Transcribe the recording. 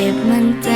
จ็บมันจ